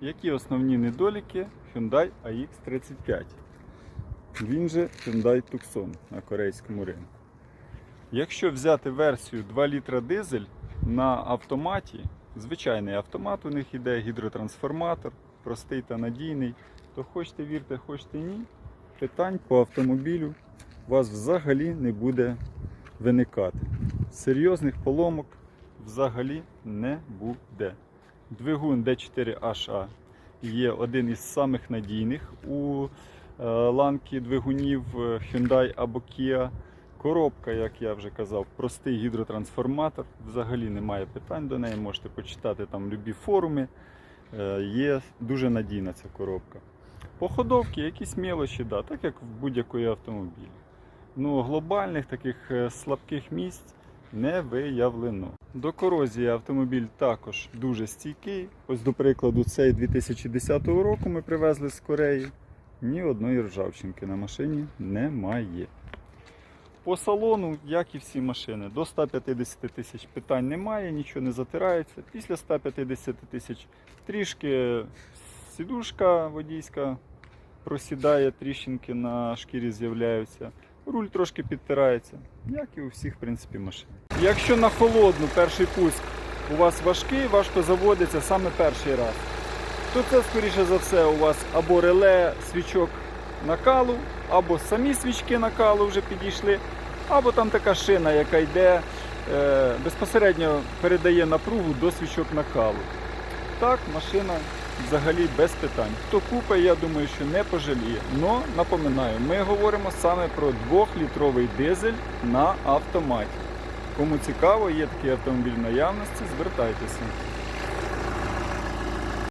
Які основні недоліки Hyundai AX35? Він же Hyundai Tucson на корейському ринку. Якщо взяти версію 2 літра дизель на автоматі, звичайний автомат у них іде, гідротрансформатор, простий та надійний, то хочете вірте, хочете ні, питань по автомобілю у вас взагалі не буде виникати. Серйозних поломок взагалі не буде. Двигун D4HA є один із самих надійних у е, ланки двигунів е, Hyundai або Kia. Коробка, як я вже казав, простий гідротрансформатор. Взагалі немає питань до неї. Можете почитати там любі форуми. Е, Є дуже надійна ця коробка. По ходовці якісь мелочі, да, так як в будь-якої автомобілі. Ну, глобальних таких слабких місць не виявлено. До корозії автомобіль також дуже стійкий. Ось, до прикладу, цей 2010 року ми привезли з Кореї. Ні одної ржавчинки на машині немає. По салону, як і всі машини, до 150 тисяч питань немає, нічого не затирається. Після 150 тисяч трішки сідушка водійська просідає, тріщинки на шкірі з'являються. Руль трошки підтирається, як і у всіх, в принципі, машин. Якщо на холодну перший пуск у вас важкий, важко заводиться саме перший раз, то це, скоріше за все, у вас або реле свічок накалу, або самі свічки накалу вже підійшли, або там така шина, яка йде е, безпосередньо передає напругу до свічок накалу. Так, машина взагалі без питань. Хто купить, я думаю, що не пожаліє. Но напоминаю, ми говоримо саме про 2-літровий дизель на автоматі. Кому цікаво, є такий автомобіль наявності, звертайтеся.